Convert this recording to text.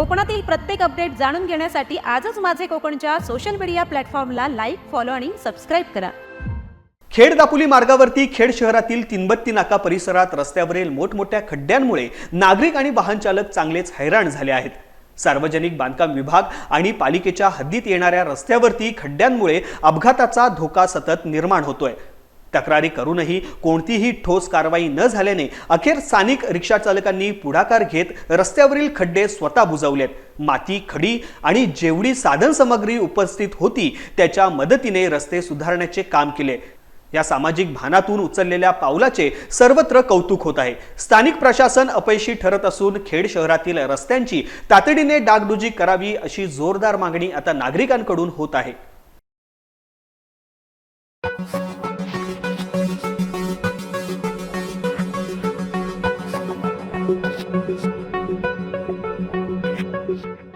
कोकणातील प्रत्येक अपडेट जाणून घेण्यासाठी आजच माझे कोकणच्या सोशल मीडिया प्लॅटफॉर्मला लाईक फॉलो आणि सबस्क्राईब करा. खेड दापोली मार्गावरती खेड शहरातील तिनबत्ती नाका परिसरात रस्त्यावरील मोठमोठ्या खड्ड्यांमुळे नागरिक आणि वाहन चालक चांगलेच हैराण झाले आहेत. सार्वजनिक बांधकाम विभाग आणि पालिकेच्या हद्दीत येणाऱ्या रस्त्यावरती खड्ड्यांमुळे अपघाताचा धोका सतत निर्माण होतोय. तक्रारी करूनही कोणतीही ठोस कारवाई न झाल्याने अखेर स्थानिक रिक्षा चालकांनी पुढाकार घेत रस्त्यावरील खड्डे स्वतः बुजवलेत. माती खडी आणि जेवढी साधनसामग्री उपस्थित होती त्याच्या मदतीने रस्ते सुधारण्याचे काम केले. या सामाजिक भानातून उचललेल्या पावलाचे सर्वत्र कौतुक होत आहे. स्थानिक प्रशासन अपयशी ठरत असून खेड शहरातील रस्त्यांची तातडीने डागडुजी करावी अशी जोरदार मागणी आता नागरिकांकडून होत आहे. Thank you.